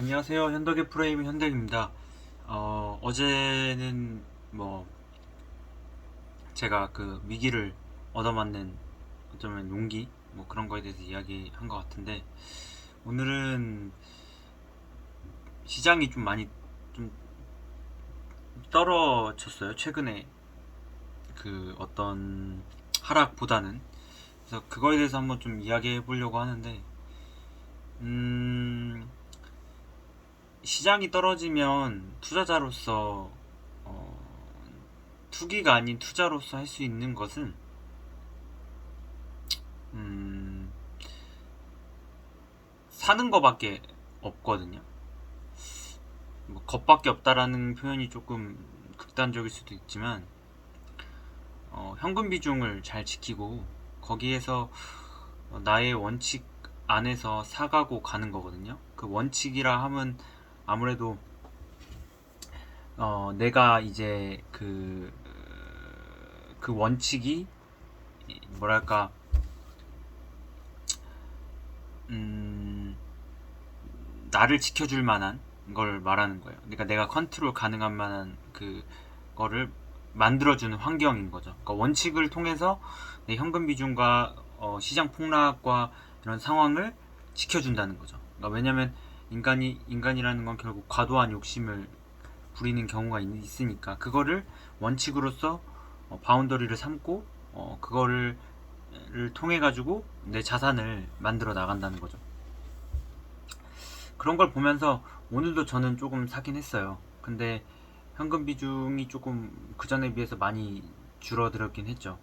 안녕하세요. 현덕의 프레임 현덕입니다. 어, 어제는 뭐 제가 그 위기를 얻어맞는 어쩌면 용기 뭐 그런 거에 대해서 이야기한 것 같은데 오늘은 시장이 좀 많이 좀 떨어졌어요. 최근에 그 어떤 하락보다는 그래서 그거에 대해서 한번 좀 이야기해 보려고 하는데 음 시장이 떨어지면 투자자로서 어, 투기가 아닌 투자로서 할 수 있는 것은 음, 사는 거밖에 없거든요. 뭐 겁밖에 없다라는 표현이 조금 극단적일 수도 있지만 어, 현금 비중을 잘 지키고 거기에서 어, 나의 원칙 안에서 사가고 가는 거거든요. 그 원칙이라 함은 아무래도 어, 내가 이제 그, 그 원칙이 뭐랄까 음, 나를 지켜줄 만한 걸 말하는 거예요. 그러니까 내가 컨트롤 가능한 만한 그 거를 만들어주는 환경인 거죠. 그러니까 원칙을 통해서 내 현금 비중과 어, 시장 폭락과 이런 상황을 지켜준다는 거죠. 그러니까 왜냐면 인간이 인간이라는 건 결국 과도한 욕심을 부리는 경우가 있, 있으니까 그거를 원칙으로서 어, 바운더리를 삼고 어, 그거를 를 통해 가지고 내 자산을 만들어 나간다는 거죠. 그런 걸 보면서 오늘도 저는 조금 사긴 했어요. 근데 현금 비중이 조금 그 전에 비해서 많이 줄어들었긴 했죠.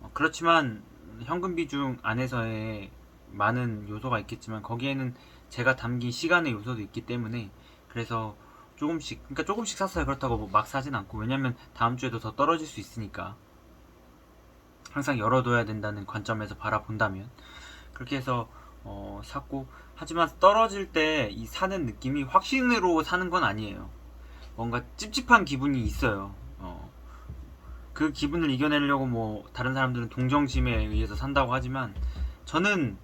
어, 그렇지만 현금 비중 안에서의 많은 요소가 있겠지만 거기에는 제가 담긴 시간의 요소도 있기 때문에 그래서 조금씩 그러니까 조금씩 샀어요. 그렇다고 뭐 막 사진 않고 왜냐면 다음 주에도 더 떨어질 수 있으니까 항상 열어둬야 된다는 관점에서 바라본다면 그렇게 해서 어, 샀고 하지만 떨어질 때 이 사는 느낌이 확신으로 사는 건 아니에요. 뭔가 찝찝한 기분이 있어요. 어, 그 기분을 이겨내려고 뭐 다른 사람들은 동정심에 의해서 산다고 하지만 저는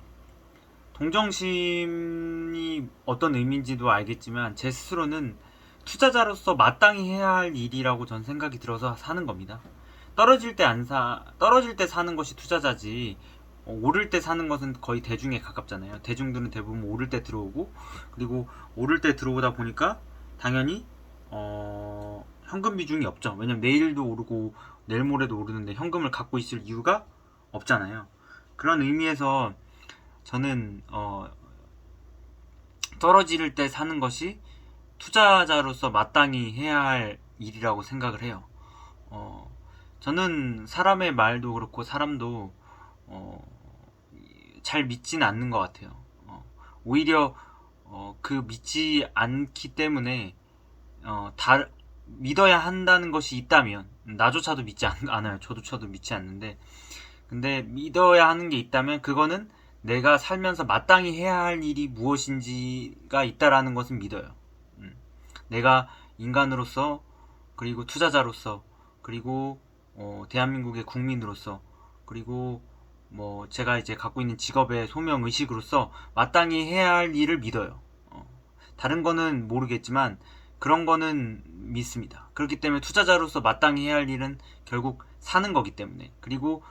동정심이 어떤 의미인지도 알겠지만 제 스스로는 투자자로서 마땅히 해야 할 일이라고 전 생각이 들어서 사는 겁니다. 떨어질 때 안 사, 떨어질 때 사는 것이 투자자지, 어, 오를 때 사는 것은 거의 대중에 가깝잖아요. 대중들은 대부분 오를 때 들어오고, 그리고 오를 때 들어오다 보니까 당연히, 어, 현금 비중이 없죠. 왜냐면 내일도 오르고, 내일 모레도 오르는데 현금을 갖고 있을 이유가 없잖아요. 그런 의미에서 저는, 어, 떨어질 때 사는 것이 투자자로서 마땅히 해야 할 일이라고 생각을 해요. 어, 저는 사람의 말도 그렇고 사람도 어, 잘 믿지는 않는 것 같아요. 어, 오히려 어, 그 믿지 않기 때문에 어, 다 믿어야 한다는 것이 있다면 나조차도 믿지 않, 않아요. 저도 저도 믿지 않는데 근데 믿어야 하는 게 있다면 그거는 내가 살면서 마땅히 해야 할 일이 무엇인지가 있다라는 것은 믿어요. 음. 내가 인간으로서 그리고 투자자로서 그리고 어, 대한민국의 국민으로서 그리고 뭐 제가 이제 갖고 있는 직업의 소명 의식으로서 마땅히 해야 할 일을 믿어요. 어, 다른 거는 모르겠지만 그런 거는 믿습니다. 그렇기 때문에 투자자로서 마땅히 해야 할 일은 결국 사는 거기 때문에 그리고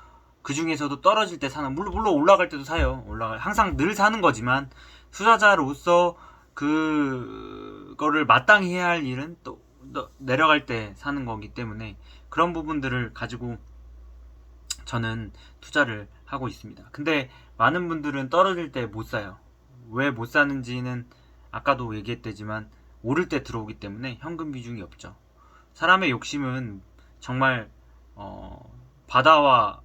그 중에서도 떨어질 때 사는 물론 물론 올라갈 때도 사요. 올라갈 항상 늘 사는 거지만 투자자로서 그거를 마땅히 해야 할 일은 또 내려갈 때 사는 거기 때문에 그런 부분들을 가지고 저는 투자를 하고 있습니다. 근데 많은 분들은 떨어질 때 못 사요. 왜 못 사는지는 아까도 얘기했대지만 오를 때 들어오기 때문에 현금 비중이 없죠. 사람의 욕심은 정말 어, 바다와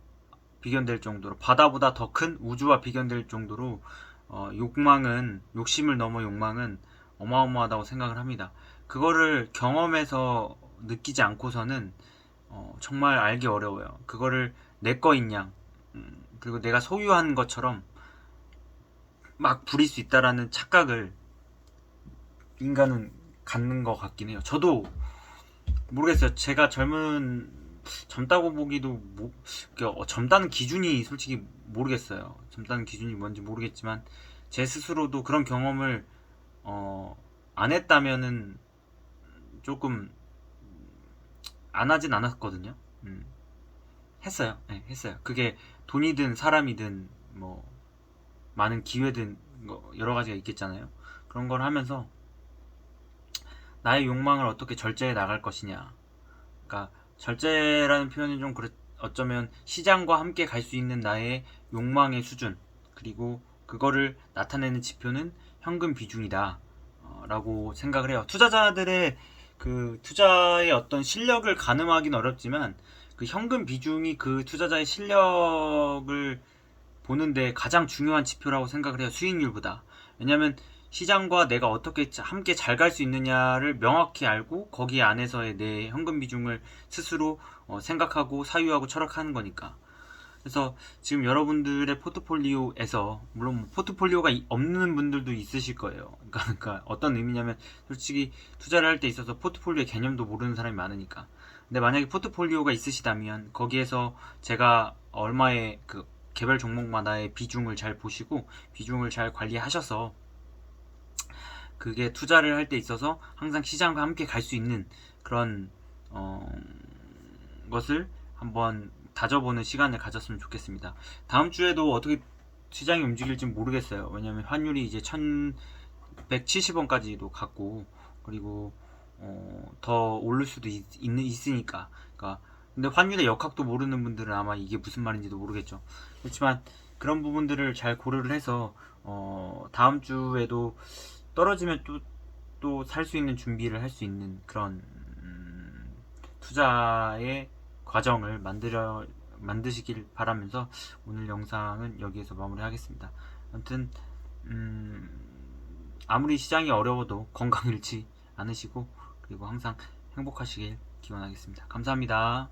비견될 정도로 바다보다 더 큰 우주와 비견될 정도로 어, 욕망은 욕심을 넘어 욕망은 어마어마하다고 생각을 합니다. 그거를 경험해서 느끼지 않고서는 어, 정말 알기 어려워요. 그거를 내 거인 양 음, 그리고 내가 소유한 것처럼 막 부릴 수 있다라는 착각을 인간은 갖는 것 같긴 해요. 저도 모르겠어요. 제가 젊은 젊다고 보기도 뭐, 어, 젊다는 기준이 솔직히 모르겠어요. 젊다는 기준이 뭔지 모르겠지만 제 스스로도 그런 경험을 어, 안 했다면은 조금 안 하진 않았거든요. 음. 했어요. 네, 했어요. 그게 돈이든 사람이든 뭐 많은 기회든 뭐 여러 가지가 있겠잖아요. 그런 걸 하면서 나의 욕망을 어떻게 절제해 나갈 것이냐. 그러니까 절제라는 표현은 좀 그렇 어쩌면 시장과 함께 갈 수 있는 나의 욕망의 수준 그리고 그거를 나타내는 지표는 현금 비중이다 어, 라고 생각을 해요. 투자자들의 그 투자의 어떤 실력을 가늠하기는 어렵지만 그 현금 비중이 그 투자자의 실력을 보는데 가장 중요한 지표라고 생각을 해요 수익률보다. 왜냐하면 시장과 내가 어떻게 자- 함께 잘 갈 수 있느냐를 명확히 알고 거기 안에서의 내 현금 비중을 스스로 어, 생각하고 사유하고 철학하는 거니까. 그래서 지금 여러분들의 포트폴리오에서 물론 뭐 포트폴리오가 이- 없는 분들도 있으실 거예요. 그러니까, 그러니까 어떤 의미냐면 솔직히 투자를 할 때 있어서 포트폴리오의 개념도 모르는 사람이 많으니까. 근데 만약에 포트폴리오가 있으시다면 거기에서 제가 얼마의 그 개별 종목마다의 비중을 잘 보시고 비중을 잘 관리하셔서 그게 투자를 할 때 있어서 항상 시장과 함께 갈 수 있는 그런 어, 것을 한번 다져보는 시간을 가졌으면 좋겠습니다. 다음 주에도 어떻게 시장이 움직일지 모르겠어요. 왜냐하면 환율이 이제 1170원까지도 갔고 그리고 어, 더 오를 수도 있, 있는, 있으니까. 그러니까 근데 환율의 역학도 모르는 분들은 아마 이게 무슨 말인지도 모르겠죠. 그렇지만 그런 부분들을 잘 고려를 해서 어, 다음 주에도 떨어지면 또 또 살 수 있는 준비를 할 수 있는 그런 음, 투자의 과정을 만들어 만드시길 바라면서 오늘 영상은 여기에서 마무리하겠습니다. 아무튼 음, 아무리 시장이 어려워도 건강 잃지 않으시고 그리고 항상 행복하시길 기원하겠습니다. 감사합니다.